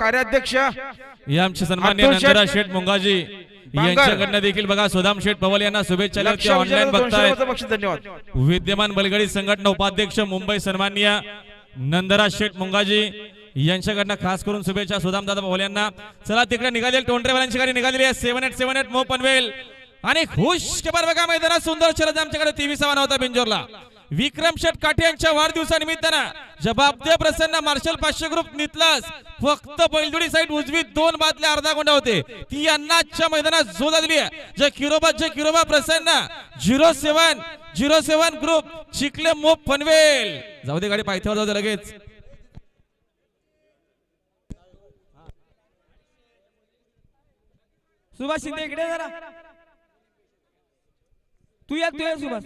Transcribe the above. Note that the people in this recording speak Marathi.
कार्याध्यक्ष हे आमचे सन्मान्य अतुल शेठ नंदराज शेठ मुंगाजी. यांच्याकडनं देखील बघा सुदाम शेठ पवाल यांना शुभेच्छा लक्ष ऑनलाईन बघतायत. बक्षीस धन्यवाद. विद्यमान बलगडी संघटना उपाध्यक्ष मुंबई सन्माननीय नंदराज शेठ मुंगाजी यांच्याकडनं खास करून शुभेच्छा सुदाम दादा पवाल यांना. चला तिकडे निघाले टोंटरेवाल्यांची गाडी निघालेली आहे. सेव्हन एट सेव्हन एट मो पनवेल आणि खुश बघा मैदानात सुंदर शरद आमच्याकडे तेवीस समान होता बिंजोरला. विक्रम शेटकाठे यांच्या वाढदिवसानिमित्तानं जबाबदार प्रसन्न मार्शल पाचशे ग्रुप नितलास फक्त बैलजोडी साईड उजवी दोन बादल्या अर्धा गोंडा होते. ती यांना आजच्या मैदानात जो दिली जे किरोबा जे किरोबा प्रसन्न. Zero seven zero seven group Chikhale मोप पनवेल. जाऊ दे गाडी पायथ्यावर जाऊ दे लगेच. सुभाष शिंदे इकडे जरा. तू या तू या सुभाष.